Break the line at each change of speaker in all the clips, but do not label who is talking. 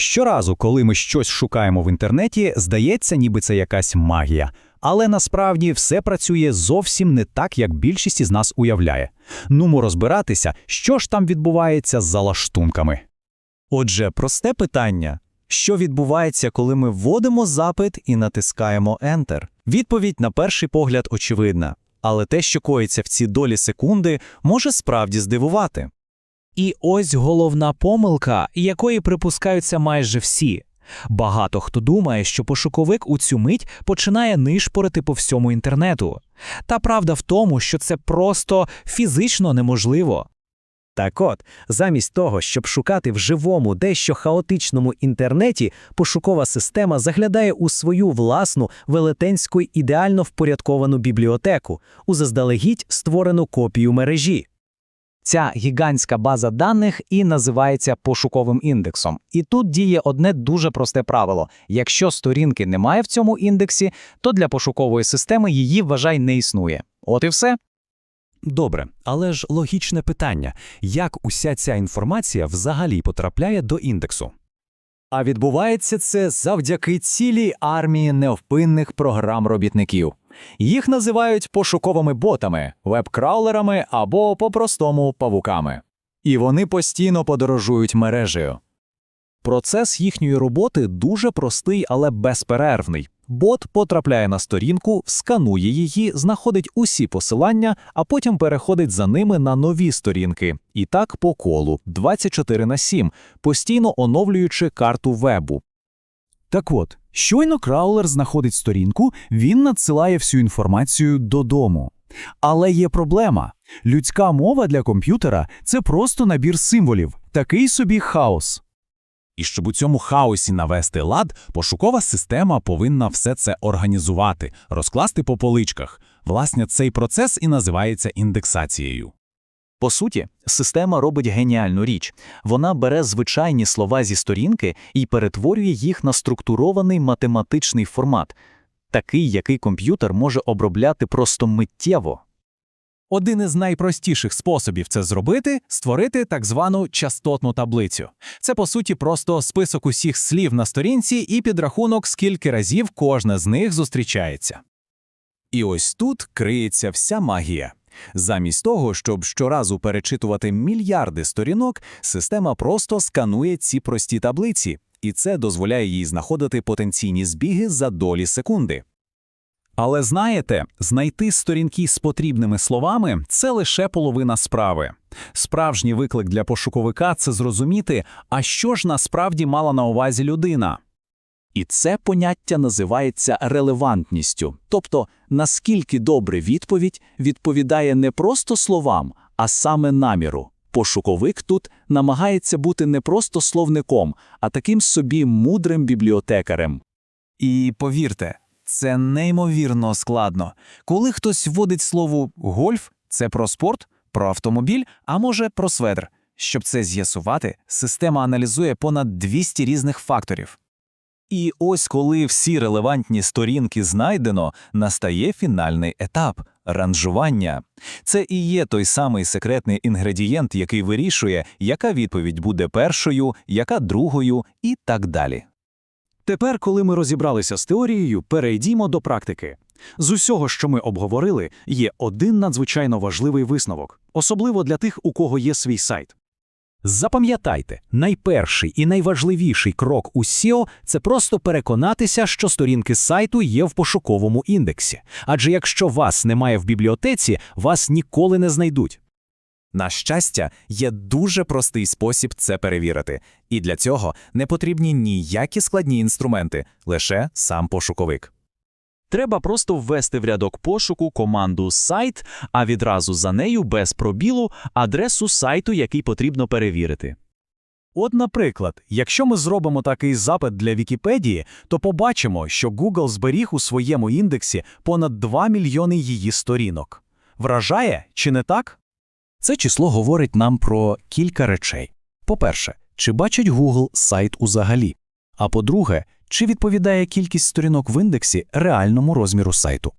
Щоразу, коли ми щось шукаємо в інтернеті, здається, ніби це якась магія. Але насправді все працює зовсім не так, як більшість із нас уявляє. Нумо розбиратися, що ж там відбувається з залаштунками.
Отже, просте питання: що відбувається, коли ми вводимо запит і натискаємо Enter? Відповідь на перший погляд очевидна, але те, що коїться в ці долі секунди, може справді здивувати.
І ось головна помилка, якої припускаються майже всі. Багато хто думає, що пошуковик у цю мить починає нишпорити по всьому інтернету. Та правда в тому, що це просто фізично неможливо.
Так от, замість того, щоб шукати в живому, дещо хаотичному інтернеті, пошукова система заглядає у свою власну велетенську ідеально впорядковану бібліотеку, у заздалегідь створену копію мережі. Ця гігантська база даних і називається пошуковим індексом. І тут діє одне дуже просте правило: якщо сторінки немає в цьому індексі, то для пошукової системи її вважай не існує. От і все.
Добре, але ж логічне питання, як уся ця інформація взагалі потрапляє до індексу?
А відбувається це завдяки цілій армії невпинних програм-робітників. Їх називають пошуковими ботами, веб-краулерами або по-простому павуками. І вони постійно подорожують мережею. Процес їхньої роботи дуже простий, але безперервний. Бот потрапляє на сторінку, сканує її, знаходить усі посилання, а потім переходить за ними на нові сторінки. І так по колу 24 на 7, постійно оновлюючи карту вебу.
Так от, щойно краулер знаходить сторінку, він надсилає всю інформацію додому. Але є проблема. Людська мова для комп'ютера це просто набір символів, такий собі хаос.
І щоб у цьому хаосі навести лад, пошукова система повинна все це організувати, розкласти по поличках. Власне, цей процес і називається індексацією.
По суті, система робить геніальну річ. Вона бере звичайні слова зі сторінки і перетворює їх на структурований математичний формат, такий, який комп'ютер може обробляти просто миттєво.
Один із найпростіших способів це зробити створити так звану частотну таблицю. Це по суті просто список усіх слів на сторінці і підрахунок, скільки разів кожне з них зустрічається.
І ось тут криється вся магія. Замість того, щоб щоразу перечитувати мільярди сторінок, система просто сканує ці прості таблиці, і це дозволяє їй знаходити потенційні збіги за долі секунди. Але знаєте, знайти сторінки з потрібними словами це лише половина справи. Справжній виклик для пошуковика це зрозуміти, а що ж насправді мала на увазі людина.
І це поняття називається релевантністю, тобто наскільки добре відповідь відповідає не просто словам, а саме наміру. Пошуковик тут намагається бути не просто словником, а таким собі мудрим бібліотекарем.
І повірте, це неймовірно складно. Коли хтось вводить слово гольф, це про спорт, про автомобіль, а може про сведр. Щоб це з'ясувати, система аналізує понад 200 різних факторів.
І ось коли всі релевантні сторінки знайдено, настає фінальний етап ранжування. Це і є той самий секретний інгредієнт, який вирішує, яка відповідь буде першою, яка другою і так далі.
Тепер, коли ми розібралися з теорією, перейдімо до практики. З усього, що ми обговорили, є один надзвичайно важливий висновок, особливо для тих, у кого є свій сайт.
Запам'ятайте, найперший і найважливіший крок у SEO – це просто переконатися, що сторінки сайту є в пошуковому індексі. Адже якщо вас немає в бібліотеці, вас ніколи не знайдуть.
На щастя, є дуже простий спосіб це перевірити, і для цього не потрібні ніякі складні інструменти, лише сам пошуковик.
Треба просто ввести в рядок пошуку команду сайт, а відразу за нею без пробілу адресу сайту, який потрібно перевірити.
От, наприклад, якщо ми зробимо такий запит для Вікіпедії, то побачимо, що Google зберіг у своєму індексі понад 2 мільйони її сторінок. Вражає чи не так?
Це число говорить нам про кілька речей. По-перше, чи бачить Google сайт узагалі? А по-друге, чи відповідає кількість сторінок в індексі реальному розміру сайту?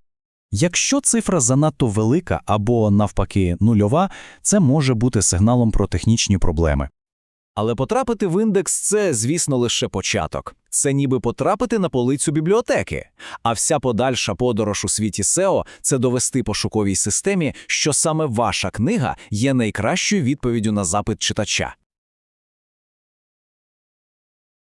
Якщо цифра занадто велика або, навпаки, нульова, це може бути сигналом про технічні проблеми.
Але потрапити в індекс це, звісно, лише початок. Це ніби потрапити на полицю бібліотеки. А вся подальша подорож у світі SEO – це довести пошуковій системі, що саме ваша книга є найкращою відповіддю на запит читача.